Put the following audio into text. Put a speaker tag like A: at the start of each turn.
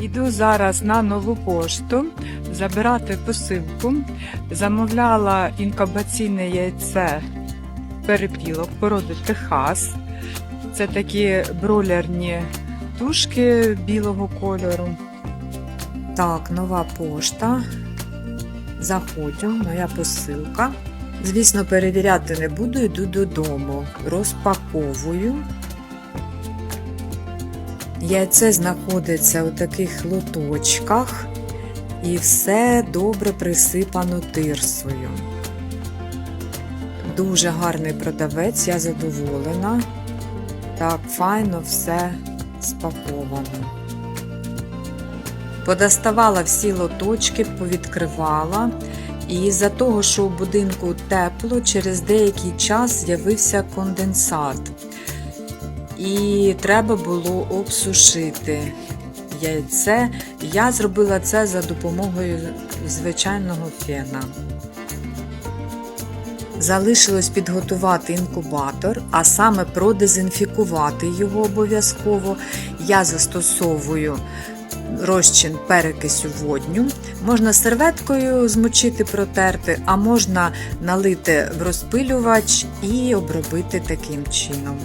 A: Іду зараз на нову пошту забирати посилку. Замовляла інкубаційне яйце перепілок породи Техас. Це такі бройлерні тушки білого кольору. Так, нова пошта. Заходжу, моя посилка. Звісно, перевіряти не буду, йду додому. Розпаковую. Яйце знаходиться у таких лоточках і все добре присипано тирсою. Дуже гарний продавець, я задоволена. Так, файно все спаковано. Подоставала всі лоточки, повідкривала. І з-за того, що у будинку тепло, через деякий час з'явився конденсат. І треба було обсушити яйце. Я зробила це за допомогою звичайного фена. Залишилось підготувати інкубатор, а саме продезінфікувати його обов'язково. Я застосовую розчин перекисю водню. Можна серветкою змочити, протерти, а можна налити в розпилювач і обробити таким чином.